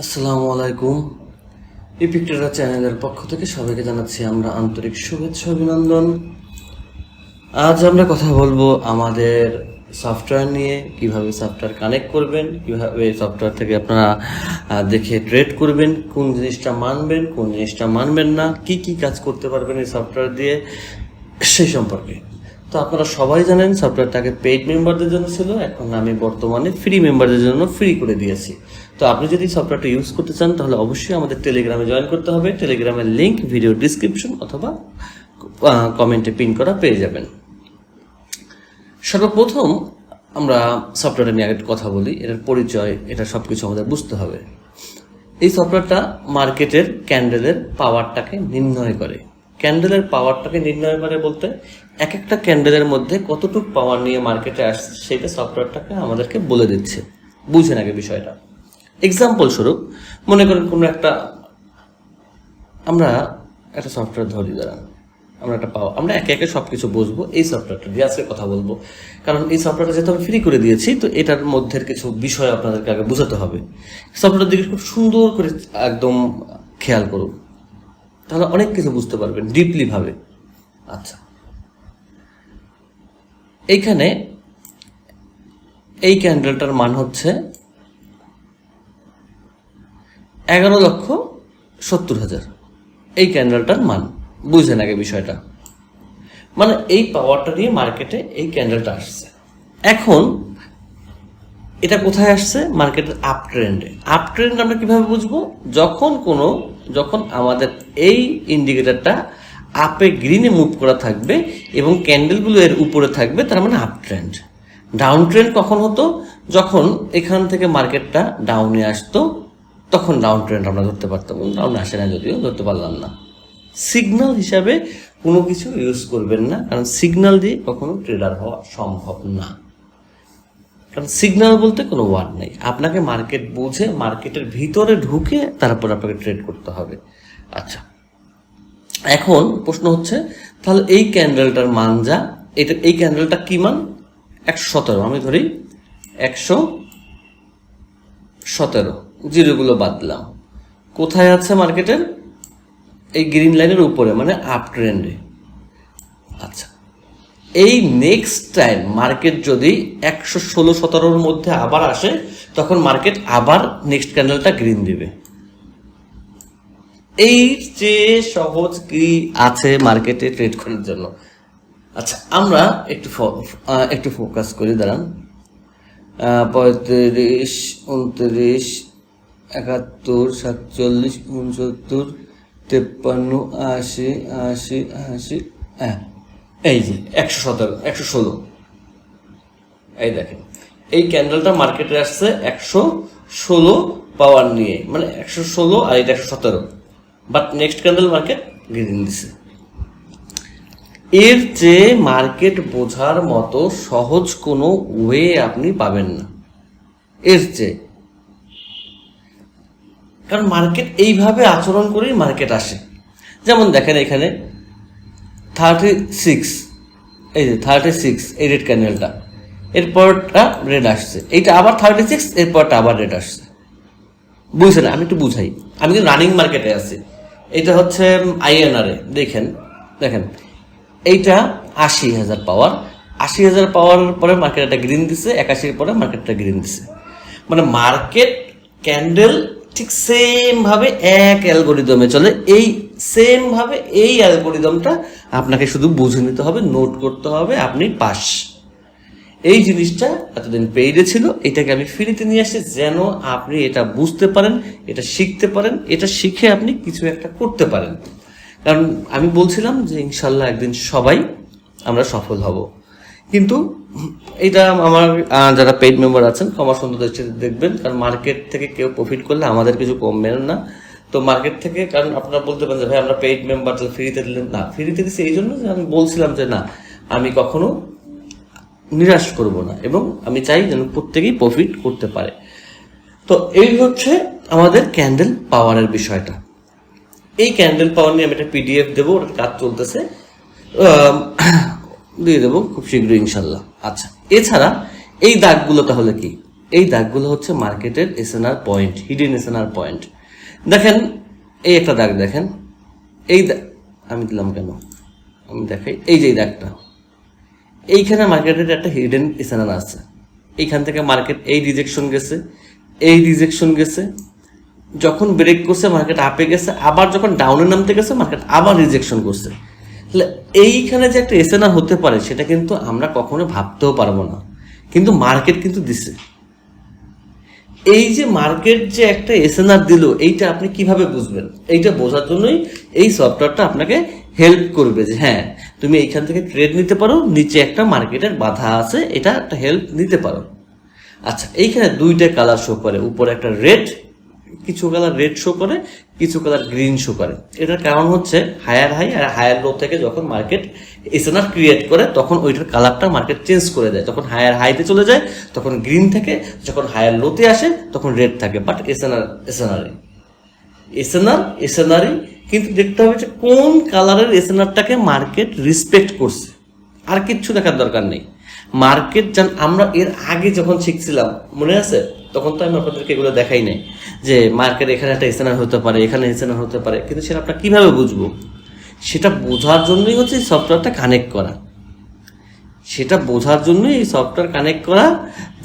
আসসালামু আলাইকুম। ইপিক্টেরা চ্যানেলের পক্ষ থেকে সবাইকে জানাচ্ছি আমরা আন্তরিক শুভেচ্ছা অভিনন্দন। আজ আমরা কথা বলব আমাদের সফটওয়্যার নিয়ে, কীভাবে সফটওয়্যার কানেক্ট করবেন, কীভাবে সফটওয়্যার থেকে আপনারা দেখে ট্রেড করবেন, কোন জিনিসটা মানবেন, কোন জিনিসটা মানবেন না, কি কি কাজ করতে পারবেন এই সফটওয়্যার দিয়ে সেই সম্পর্কে। তো আপনারা সবাই জানেন সফটওয়্যারটাকে পেইড মেম্বারদের জন্য ছিল, এখন আমি বর্তমানে ফ্রি মেম্বারদের জন্য ফ্রি করে দিয়েছি। তো আপনি যদি সফটওয়্যারটা ইউজ করতে চান, তাহলে অবশ্যই আমাদের টেলিগ্রামে জয়েন করতে হবে। টেলিগ্রামের লিঙ্ক ভিডিও ডিসক্রিপশন অথবা কমেন্টে পিন করা পেয়ে যাবেন। সর্বপ্রথম আমরা সফটওয়্যারটা নিয়ে আগে কথা বলি। এটার পরিচয়, এটা সব কিছু আমাদের বুঝতে হবে। এই সফটওয়্যারটা মার্কেটের ক্যান্ডেলের পাওয়ারটাকে নির্ণয় করে। ক্যান্ডেলের পাওয়ারটাকে নির্ণয় করে বলতে এক একটা ক্যান্ডেলের মধ্যে কতটুকু পাওয়ার নিয়ে মার্কেটে আসছে সেটা সফটওয়্যারটাকে আমাদেরকে বলে দিচ্ছে। বুঝেন আগে বিষয়টা। এক্সাম্পল স্বরূপ, মনে করেন কোনো একটা, আমরা একটা সফটওয়্যার ধরি, দাঁড়ান। আমরা একটা পাওয়া আমরা একে একে সব কিছু বুঝব, এই সফটওয়্যারটা দিয়ে আজকে কথা বলব। কারণ এই সফটওয়্যারটা যেহেতু আমি ফ্রি করে দিয়েছি, তো এটার মধ্যে কিছু বিষয় আপনাদেরকে আগে বোঝাতে হবে। সফটওয়্যার দিকে খুব সুন্দর করে একদম খেয়াল করুন। তাহলে অনেক কিছু বুঝতে পারবেন ডিপলি ভাবে। আচ্ছা। এইখানে এই ক্যান্ডেলটার মান হচ্ছে এগারো লক্ষ সত্তর হাজার। এই ক্যান্ডেলটার মান। বুঝলেন আগে বিষয়টা। মানে এই পাওয়ারটা নিয়ে মার্কেটে এই ক্যান্ডেলটা আসছে। এখন এটা কোথায় আসছে? মার্কেটের আপ ট্রেন্ডে আপ ট্রেন্ড আমরা কীভাবে বুঝব? যখন কোনো, যখন আমাদের এই ইন্ডিকেটরটা আপে গ্রিনে মুভ করা থাকবে এবং ক্যান্ডেলগুলো এর উপরে থাকবে তার মানে আপ ট্রেন্ড ডাউন ট্রেন্ড কখন হতো? যখন এখান থেকে মার্কেটটা ডাউনে আসতো, তখন ডাউন ট্রেন্ড আমরা ধরতে পারতাম। ডাউন আসে না যদিও, ধরতে পারলাম না। সিগনাল হিসাবে কোনো কিছু ইউজ করবেন না, কারণ সিগনাল দিয়ে কখনো ট্রেডার হওয়া সম্ভব না। কারণ সিগনাল বলতে কোনো ওয়ার্ড নেই। আপনাকে মার্কেট বুঝে মার্কেটের ভিতরে ঢুকে তারপর আপনাকে ট্রেড করতে হবে। আচ্ছা এখন প্রশ্ন হচ্ছে, তাহলে এই ক্যান্ডেলটার মান যা, এটা, এই ক্যান্ডেলটা কি মান? একশো সতেরো। আমি ধরি একশো সতেরো। জিরোগুলো বাদ দিলাম। কোথায় আছে মার্কেটের? এই গ্রিন লাইনের উপরে মানে আপ ট্রেন্ডে আচ্ছা। এই নেক্সট টাইম মার্কেট যদি একশো ষোলো সতেরোর মধ্যে আবার আসে, তখন মার্কেট আবার নেক্সট ক্যান্ডেলটা গ্রিন দিবে। এই যে সহজ কি আছে মার্কেটে ট্রেড করার জন্য? আচ্ছা আমরা একটু একটু ফোকাস করি, দাঁড়ান। পঁয়ত্রিশ, উনত্রিশ, একাত্তর, সাতচল্লিশ, উনসত্তর, তেপ্পান্ন, আশি আশি আশি হ্যাঁ এই যে, একশো সতেরো, একশো ষোলো। এই দেখেন, এই ক্যান্ডেলটা মার্কেটে আসছে একশো ষোলো পাওয়ার নিয়ে মানে একশো ষোলো আর এটা একশো সতেরো। But next candle market green দিছে এর চেয়ে মার্কেট বোঝার মতো সহজ কোনো ওয়ে আপনি পাবেন না। এর চেয়ে। কারণ মার্কেট এইভাবে আচরণ করেই মার্কেট আসে। যেমন দেখেন এখানে থার্টি সিক্স এই যে থার্টি সিক্স এই রেড ক্যান্ডেলটা এরপরটা রেড আসছে। এইটা আবার থার্টি সিক্স এরপরটা আবার রেড আসছে। বুঝছেন? আমি একটু বুঝাই। আমি কিন্তু রানিং মার্কেটে আছি। এটা হচ্ছে আইএনআরে দেখেন দেখেন। এইটা আশি হাজার পাওয়ার। আশি হাজার পাওয়ার পরে মার্কেট একটা গ্রিন দিছে, একাশির পরে মার্কেটটা গ্রিন দিছে। মানে মার্কেট ক্যান্ডেল ঠিক সেম ভাবে এক অ্যালগোরিদমে চলে। এই সেম ভাবে এই অ্যালগোরিদমটা আপনাকে শুধু বুঝে নিতে হবে নোট করতে হবে, আপনি পাস। এই জিনিসটা এতদিন পেইডে ছিল, এটাকে আমি ফ্রিতে নিয়ে আসছি, যেন আপনি এটা বুঝতে পারেন, এটা শিখতে পারেন, এটা শিখে আপনি কিছু একটা করতে পারেন। কারণ আমি বলছিলাম যে ইনশাল্লাহ একদিন সবাই আমরা সফল হব। কিন্তু এটা আমার যারা পেইড মেম্বার আছেন, ক্ষমা সুন্দর দৃষ্টিতে দেখবেন, কারণ মার্কেট থেকে কেউ প্রফিট করলে আমাদের কিছু কমবে না। তো মার্কেট থেকে, কারণ আপনারা বলতে পারেন যে, ভাই, আমরা পেইড মেম্বার ফ্রিতে দিলেন না ফ্রিতে দিচ্ছি এই জন্য যে আমি বলছিলাম যে, না, আমি কখনো নিরাশ করব না, এবং আমি চাই যেন প্রত্যেকেই প্রফিট করতে পারে। তো এই হচ্ছে আমাদের ক্যান্ডেল পাওয়ারের বিষয়টা। এই ক্যান্ডেল পাওয়ার নিয়ে আমি একটা পিডিএফ দেবো ওটার কাজ চলতেছে। দিয়ে দেবো খুব শীঘ্রই ইনশাল্লাহ আচ্ছা এছাড়া এই দাগগুলো তাহলে কি? এই দাগগুলো হচ্ছে মার্কেটের SNR point hidden SNR point দেখেন, এই একটা দাগ দেখেন। এই আমি দিলাম কেন? আমি দেখাই। এই যে দাগটা। এইখানে মার্কেটের একটা হিডেন এসএনআর আছে। এইখান থেকে মার্কেট এই রিজেকশন গেছে, এই রিজেকশন গেছে। যখন ব্রেক করছে মার্কেট আপে গেছে, আবার যখন ডাউনে নামতে গেছে মার্কেট আবার রিজেকশন করছে। তাহলে এইখানে যে একটা এসএনআর হতে পারে, সেটা কিন্তু আমরা কখনো ভাবতেও পারব না। কিন্তু মার্কেট কিন্তু দিছে। এই যে মার্কেট যে একটা এসএনআর দিল, এইটা আপনি কীভাবে বুঝবেন? এইটা বোঝার জন্যই এই সফটওয়্যারটা আপনাকে হেল্প করবে যে হ্যাঁ তুমি এইখান থেকে ট্রেড নিতে পারো, নিচে একটা মার্কেটের বাধা আছে, এটা একটা হেল্প নিতে পারো। আচ্ছা এইখানে দুইটা কালার শো করে। উপরে একটা রেড কিছু কালার রেড শো করে, কিছু কালার গ্রিন শো করে। এটার কারণ হচ্ছে হায়ার হাই আর হায়ার লো থেকে যখন মার্কেট এসএনআর ক্রিয়েট করে, তখন ওইটার কালারটা মার্কেট চেঞ্জ করে দেয়। যখন হায়ার হাইতে চলে যায়, তখন গ্রিন থাকে, যখন হায়ার লোতে আসে, তখন রেড থাকে। বাট এসএনআর এসএনআরই এসএনআর এসএনআরই কিন্তু দেখতে হবে যে কোন কালারের এসএনআরটাকে মার্কেট রেসপেক্ট করছে। আর কিচ্ছু দেখার দরকার নেই। মার্কেট যান আমরা এর আগে যখন শিখছিলাম, মনে আছে? তখন তো আমি আপনাদেরকে এগুলো দেখাই নাই যে মার্কেট এখানে একটা এসএনআর হতে পারে, এখানে এসএনআর হতে পারে, কিন্তু সেটা আপনার কীভাবে বুঝব? সেটা বোঝার জন্যই হচ্ছে এই সফটওয়্যারটা কানেক্ট করা। সেটা বোঝার জন্যই এই সফটওয়্যার কানেক্ট করা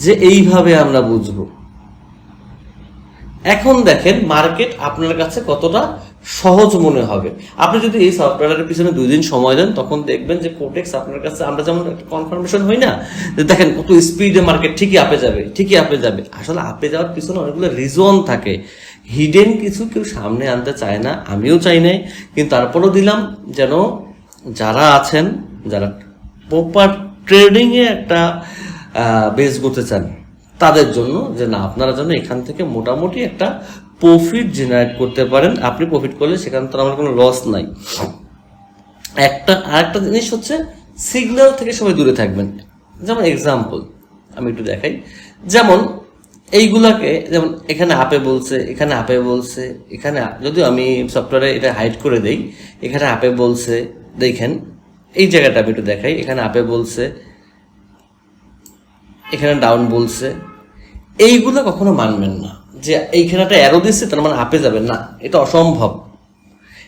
যে এইভাবে আমরা বুঝব। এখন দেখেন মার্কেট আপনার কাছে কতটা সহজ মনে হবে। আপনি যদি এই সফটওয়্যারের পিছনে দুই দিন সময় দেন, তখন দেখবেন যে কোটেক্স আপনার কাছে, আমরা যেমন একটা কনফার্মেশন হই না, যে দেখেন কত স্পিডে মার্কেট ঠিকই আপে যাবে, ঠিকই আপে যাবে। আসলে আপে যাওয়ার পিছনে অনেকগুলো রিজন থাকে। হিডেন কিছু কেউ সামনে আনতে চায় না, আমিও চাই নাই। কিন্তু তারপরেও দিলাম যেন যারা আছেন, যারা প্রপার ট্রেডিংয়ে একটা বেস করতে চান তাদের জন্য যে না, আপনারা যেন এখান থেকে মোটামুটি একটা প্রফিট জেনারেট করতে পারেন। আপনি প্রফিট করলে সেখান তো আমার কোনো লস নাই। একটা, আরেকটা জিনিস হচ্ছে সিগন্যাল থেকে সবাই দূরে থাকবেন। যেমন এক্সাম্পল আমি একটু দেখাই। যেমন এইগুলাকে, যেমন এখানে আপে বলছে, এখানে আপে বলছে, এখানে যদিও আমি সফটওয়্যারে এটা হাইড করে দেই, এখানে আপে বলছে, দেখেন, এই জায়গাটা আমি একটু দেখাই। এখানে আপে বলছে এখানে ডাউন বলছে। এইগুলো কখনো মানবেন না। যে এইখানে একটা অ্যারো দিচ্ছে তার মানে আপে যাবেন। না, এটা অসম্ভব।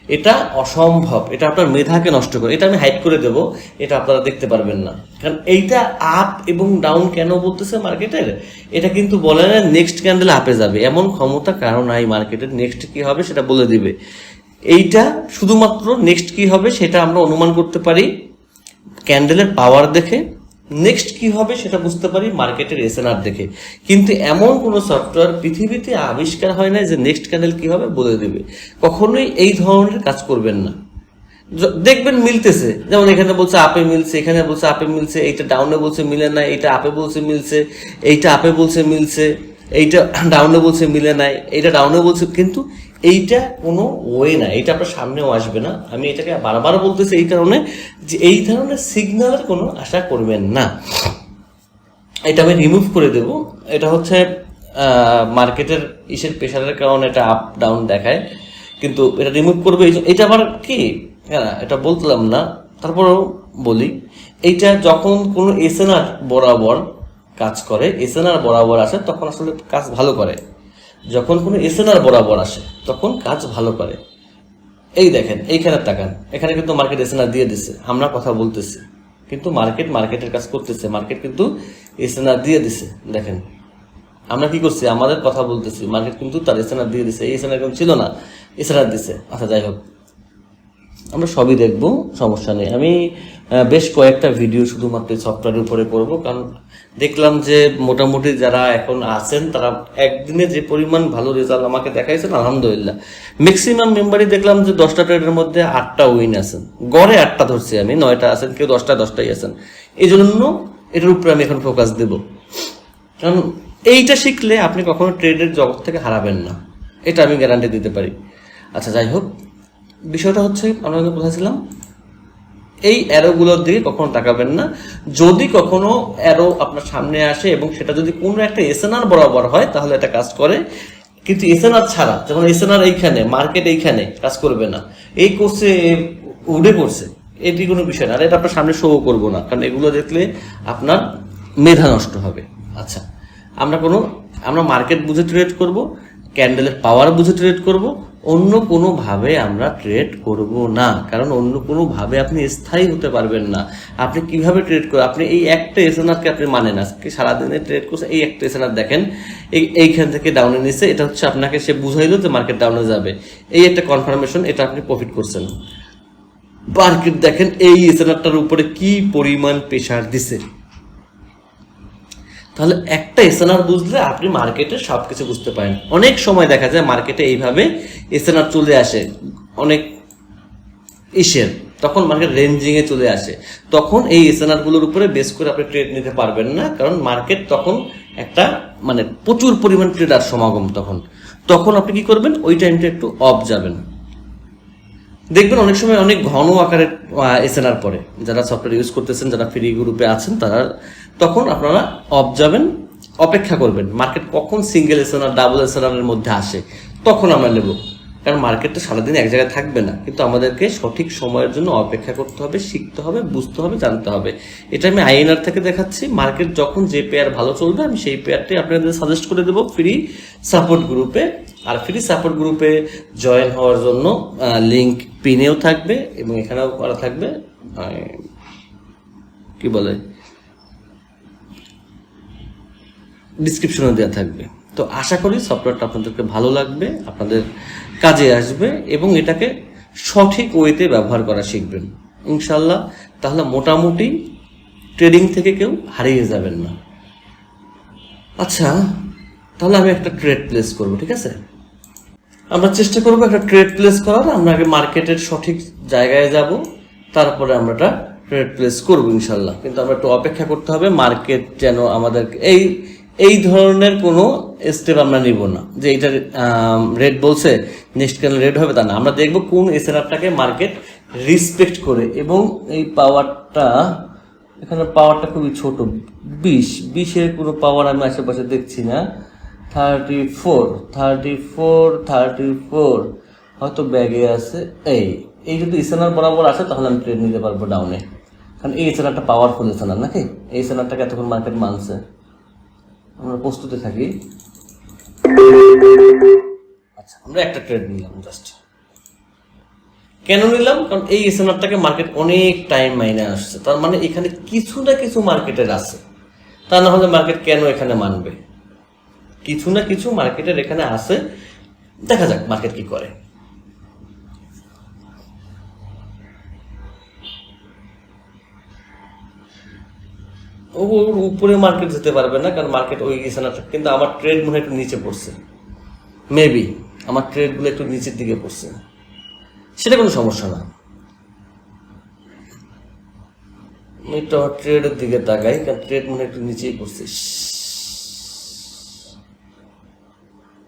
এটা অসম্ভব। এটা আপনার মেধাকে নষ্ট করে। এটা আমি হাইড করে দেব। এটা আপনারা দেখতে পারবেন না। কারণ এইটা আপ এবং ডাউন কেন বলতেছে মার্কেটের এটা কিন্তু বলে না নেক্সট ক্যান্ডেল আপে যাবে। এমন ক্ষমতা কারণ নাই মার্কেটের নেক্সট কি হবে সেটা বলে দিবে। এইটা শুধুমাত্র নেক্সট কি হবে সেটা আমরা অনুমান করতে পারি। ক্যান্ডেলের পাওয়ার দেখে। নেক্সট কি হবে সেটা বুঝতে পারি মার্কেটের এসএনআর দেখে। কিন্তু এমন কোনো সফটওয়্যার পৃথিবীতে আবিষ্কার হয় না যে নেক্সট ক্যান্ডেল কি হবে বলে দেবে। কখনোই এই ধরনের কাজ করবেন না। দেখবেন মিলতেছে। যেমন এখানে বলছে আপে মিলছে, এখানে বলছে আপে মিলছে, এইটা ডাউনে বলছে মিলে না, এইটা আপে বলছে মিলছে, এইটা আপে বলছে মিলছে। এইটা ডাউনে বলছে মিলে নাই, এইটা ডাউনে বলছে কিন্তু এইটা কোনো ওয়ে না এটা আপনার সামনেও আসবে না। আমি এটাকে বারবার বলতেছি এই কারণে যে এই ধরনের সিগন্যালের কোনো আশা করবেন না। এটা আমি রিমুভ করে দেব। এটা হচ্ছে মার্কেটের ইসের প্রেশারের কারণে এটা আপ ডাউন দেখায়। কিন্তু এটা রিমুভ করবে এটা আবার কি? হ্যাঁ এটা বলতাম না। তারপরেও বলি, এইটা যখন কোনো এসএনআর বরাবর কাজ করে এসএনআর বরাবর আসে, তখন আসলে কাজ ভালো করে। যখন কোনো এসএনআর বরাবর আসে, তখন কাজ ভালো করে। এই দেখেন এইখানে তাকান। এখানে কিন্তু মার্কেট এসএনআর দিয়ে দিছে। আমরা কথা বলতেছি। কিন্তু মার্কেট মার্কেটের কাজ করতেছে। মার্কেট কিন্তু এসএনআর দিয়ে দিছে। দেখেন, আমরা কি করছি? আমাদের কথা বলতেছি। মার্কেট কিন্তু তার এসএনআর দিয়ে দিছে। এই এসএনআর কিন্তু ছিল না। এসএনআর দিছে। আচ্ছা যাই হোক। আমরা সবই দেখব, সমস্যা নেই। আমি বেশ কয়েকটা ভিডিও শুধুমাত্র সফটওয়্যারের উপরে করব, কারণ দেখলাম যে মোটামুটি যারা এখন আছেন, তারা একদিনে যে পরিমাণ ভালো রেজাল্ট আমাকে দেখাইছেন, আলহামদুলিল্লাহ। ম্যাক্সিমাম মেম্বারই দেখলাম যে দশটা ট্রেডের মধ্যে আটটা উইন আছেন। গড়ে আটটা ধরছি আমি, নয়টা আছেন, কেউ দশটা, দশটাই আছেন। এই জন্য এটার উপরে আমি এখন ফোকাস দেব। কারণ এইটা শিখলে আপনি কখনো ট্রেডের জগৎ থেকে হারাবেন না। এটা আমি গ্যারান্টি দিতে পারি। আচ্ছা যাই হোক। বিষয়টা হচ্ছে, আমরা কিন্তু কোথায় ছিলাম এই অ্যারোগুলোর দিকে কখনো তাকাবেন না। যদি কখনো অ্যারো আপনার সামনে আসে এবং সেটা যদি কোনো একটা এসএনআর বরাবর হয়, তাহলে এটা কাজ করে। কিন্তু এসএনআর ছাড়া, যখন এসএনআর এইখানে মার্কেট এইখানে, কাজ করবে না। এই কোর্সে উড়ে করছে এটি কোনো বিষয় না। আর এটা আপনার সামনে শো করব না। কারণ এগুলো দেখলে আপনার মেধা নষ্ট হবে। আচ্ছা আমরা কোনো, আমরা মার্কেট বুঝে ট্রেড করব ক্যান্ডেলের পাওয়ার বুঝে ট্রেড করব অন্য কোনোভাবে আমরা ট্রেড করব না। কারণ অন্য কোনোভাবে আপনি স্থায়ী হতে পারবেন না। আপনি কীভাবে ট্রেড করে আপনি এই একটা এসএনআরকে আপনি মানেন আজকে সারাদিনে ট্রেড করছে এই একটা এসএনআর দেখেন। এই, এইখান থেকে ডাউনে নিচ্ছে এটা হচ্ছে আপনাকে সে বুঝাই দিল যে মার্কেট ডাউনে যাবে। এই একটা কনফার্মেশন এটা আপনি প্রফিট করছেন। মার্কেট দেখেন এই এসএনআরটার উপরে কি পরিমাণ প্রেশার দিছে। তাহলে একটা এসএনআর বুঝলে আপনি মার্কেটে সব কিছু বুঝতে পারেন। অনেক সময় দেখা যায় মার্কেটে এইভাবে এসএনআর চলে আসে, অনেক ইসের। তখন মার্কেট রেঞ্জিং এ চলে আসে। তখন এই এসএনআরগুলোর উপরে বেস করে আপনি ট্রেড নিতে পারবেন না, কারণ মার্কেট তখন একটা মানে প্রচুর পরিমাণ ট্রেডার সমাগম তখন। তখন আপনি কি করবেন? ওই টাইমটা একটু অফ যাবেন। দেখবেন অনেক সময় অনেক ঘন আকারের এসএনআর পরে যারা সফটওয়্যার ইউজ করতেছেন, যারা ফ্রি গ্রুপে আছেন, তারা তখন আপনারা অফ যাবেন, অপেক্ষা করবেন। মার্কেট কখন সিঙ্গেল এসএনআর ডাবল এসএনআর মধ্যে আসে, তখন আমরা নেব। কারণ মার্কেটটা সারাদিন এক জায়গায় থাকবে না। কিন্তু আমাদেরকে সঠিক সময়ের জন্য অপেক্ষা করতে হবে, শিখতে হবে, বুঝতে হবে, জানতে হবে। এটা আমি আইএনআর থেকে দেখাচ্ছি। মার্কেট যখন যে পেয়ার ভালো চলবে, আমি সেই পেয়ারটাই আপনাদের সাজেস্ট করে দেবো। ফ্রি সাপোর্ট গ্রুপে আর ফ্রি সাপোর্ট গ্রুপে জয়েন হওয়ার জন্য লিংক পিনেও থাকবে এবং এখানেও করা থাকবে কি বলে ডিসক্রিপশনে দেওয়া থাকবে। তো আশা করি সফটওয়্যারটা আপনাদেরকে ভালো লাগবে, আপনাদের কাজে আসবে এবং এটাকে সঠিক ওয়েতে ব্যবহার করা শিখবেন। ইনশাল্লাহ তাহলে মোটামুটি ট্রেডিং থেকে কেউ হারিয়ে যাবেন না। আচ্ছা তাহলে আমি একটা ট্রেড প্লেস করব, ঠিক আছে? আমরা চেষ্টা করব একটা ট্রেড প্লেস করার, আমরা আগে মার্কেটের সঠিক জায়গায় যাব, তারপরে আমরা একটা ট্রেড প্লেস করব ইনশাল্লাহ। কিন্তু আমরা একটু অপেক্ষা করতে হবে মার্কেট যেন আমাদের এই এই ধরনের কোনো স্টেপ আমরা নিব না। যে এইটা রেড বলছে নেক্সট কেন রেড হবে তা না। আমরা দেখব কোন এসএনআরটাকে মার্কেট রিসপেক্ট করে, এবং এই পাওয়ারটা এখানে পাওয়ারটা খুবই ছোট, বিশ, বিশের কোনো পাওয়ার আমি আশেপাশে দেখছি না। Thirty four thirty four thirty four হয়তো ব্যাগে আছে। এই এই যদি ইসেনার বরাবর আসে, তাহলে আমি ট্রেড নিতে পারব ডাউনে কারণ এই ইসেনারটা পাওয়ারফুল ইসেনার নাকি? এই ইসেনারটাকে এতক্ষণ মার্কেট মানছে। আমরা প্রস্তুতি থাকি। আচ্ছা আমরা একটা ট্রেড নিলাম জাস্ট কেন নিলাম? কারণ এই এসএনআরটাকে মার্কেট অনেক টাইম মাইনে আসছে। তার মানে এখানে কিছু না কিছু মার্কেটের আছে। তা না হলে মার্কেট কেন এখানে মানবে? কিছু না কিছু মার্কেটের এখানে আছে। দেখা যাক মার্কেট কি করে। উপরে মার্কেট যেতে পারবে না, কারণ মার্কেট ওই এসএনআরটা কিন্তু আমার ট্রেড মনে একটু নিচে পড়ছে। মেবি আমার ট্রেডগুলো একটু নিচের দিকে পড়ছে। সেটা কোনো সমস্যা না। আমার ট্রেডের দিকে তাকাই, কারণ ট্রেড মনে একটু নিচেই পড়ছে।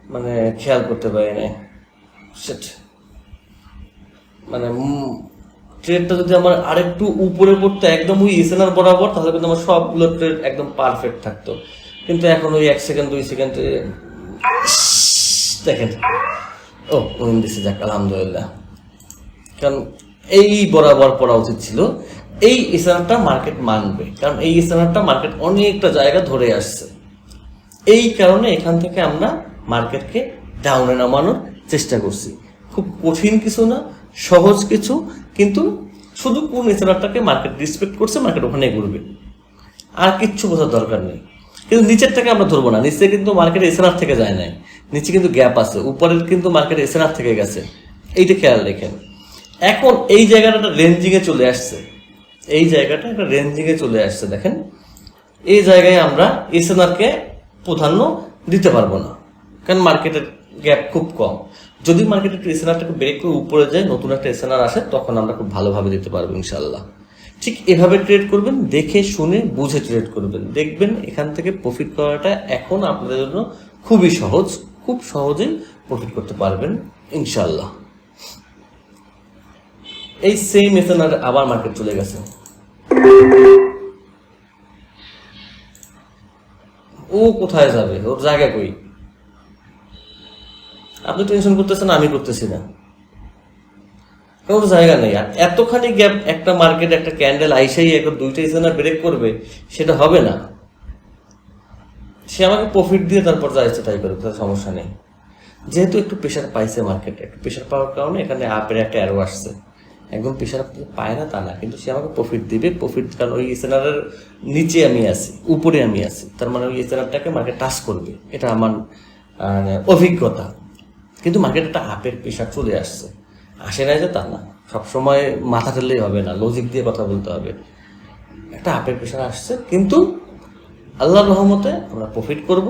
মানে খেয়াল করতে পারি না সেট মানে ট্রেডটা যদি আমার আরেকটু উপরে পড়তো, একদম ওই এসএনআর বরাবর, তাহলে কিন্তু আমার সবগুলো ট্রেড একদম পারফেক্ট থাকতো। কিন্তু এখন ওই এক সেকেন্ড দুই সেকেন্ড দেখেন। ও উইন দিছে, যাক, আলহামদুলিল্লাহ। কারণ এই বরাবর পড়া উচিত ছিল। এই ইসলামটা মার্কেট মানবে। কারণ এই ইসলামটা মার্কেট অনেকটা জায়গা ধরে আসছে। এই কারণে এখান থেকে আমরা মার্কেটকে ডাউনে নামানোর চেষ্টা করছি। খুব কঠিন কিছু না, সহজ কিছু, কিন্তু শুধু কোন ইসলামটাকে মার্কেট রিসপেক্ট করছে মার্কেট ওখানে ঘুরবে। আর কিচ্ছু বোঝার দরকার নেই। কিন্তু নিচের থেকে আমরা ধরবো না। নিচে কিন্তু মার্কেট এসএনআর থেকে যায় নাই। নিচে কিন্তু গ্যাপ আছে। উপরের কিন্তু মার্কেট এসএনআর থেকে গেছে। এইটা খেয়াল রেখেন। এখন এই জায়গাটা একটা রেঞ্জিং এ চলে আসছে। এই জায়গাটা একটা রেঞ্জিংয়ে চলে আসছে। দেখেন, এই জায়গায় আমরা এসএনআর কে প্রাধান্য দিতে পারব না। কারণ মার্কেটের গ্যাপ খুব কম। যদি মার্কেটে একটু এসএনআরটাকে ব্রেক করে উপরে যায়, নতুন একটা এসএনআর আসে, তখন আমরা খুব ভালোভাবে দিতে পারব ইনশাল্লাহ ঠিক এভাবে ট্রেড করবেন, দেখে শুনে বুঝে ট্রেড করবেন। দেখবেন এখান থেকে প্রফিট করাটা এখন আপনাদের জন্য খুবই সহজ, খুব সহজেই প্রফিট করতে পারবেন ইনশাল্লাহ এই সেম এসএনআর আবার মার্কেট চলে গেছে। ও কোথায় যাবে? ওর জায়গা কই? আপনি টেনশন করতেছেন আমি করতেছি না। কোনো জায়গা নেই। আর এতখানি গ্যাপ একটা মার্কেট একটা ক্যান্ডেল আইসাই একটা দুইটা ইসেনার ব্রেক করবে সেটা হবে না। সে আমাকে প্রফিট দিয়ে তারপর যা ইচ্ছে তাই করুক তার সমস্যা নেই। যেহেতু একটু প্রেশার পাইছে মার্কেটে একটু প্রেশার পাওয়ার কারণে এখানে আপের একটা অ্যারো আসছে। একদম প্রেশার পায় না তা না কিন্তু সে আমাকে প্রফিট দিবে। প্রফিট কারণ ওই এসএনআরের নিচে আমি আছি উপরে আমি আছি। তার মানে ওই এসএনআরটাকে মার্কেট টাচ করবে। এটা আমার আহ, অভিজ্ঞতা। কিন্তু মার্কেটে একটা আপের প্রেশার চলে আসছে। আসে না যে তা না। সবসময় মাথা ঠেললেই হবে না লজিক দিয়ে কথা বলতে হবে। একটা আপের প্রেশার আসছে, কিন্তু আল্লাহর রহমতে আমরা প্রফিট করব।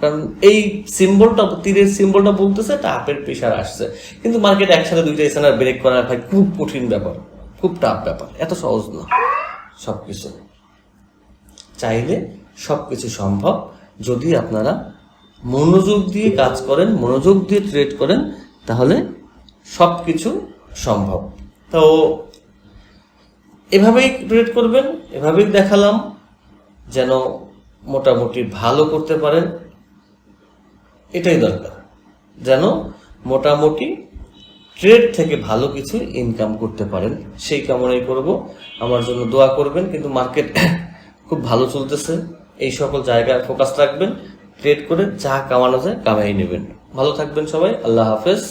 কারণ এই সিম্বলটা তীরের সিম্বলটা বলতেছে এটা আপের প্রেশার আসছে। কিন্তু মার্কেট একসাথে দুইটা এসএনআর ব্রেক করা ভাই খুব কঠিন ব্যাপার, খুব টাফ ব্যাপার। এত সহজ না সব কিছু চাইলে সব কিছু সম্ভব, যদি আপনারা মনোযোগ দিয়ে কাজ করেন, মনোযোগ দিয়ে ট্রেড করেন, তাহলে সব কিছু সম্ভব। তো এভাবেই ট্রেড করবেন, এভাবেই দেখালাম, যেন মোটামুটি ভালো করতে পারেন। এটাই দরকার, যেন মোটামুটি ট্রেড থেকে ভালো কিছু ইনকাম করতে পারেন। সেই কামনাই করব। আমার জন্য দোয়া করবেন, কিন্তু মার্কেট খুব ভালো চলতেছে। এই সকল জায়গায় ফোকাস রাখবেন। ট্রেড করে যা কামানো যায় কামাই নেবেন। ভালো থাকবেন সবাই আল্লাহ হাফেজ।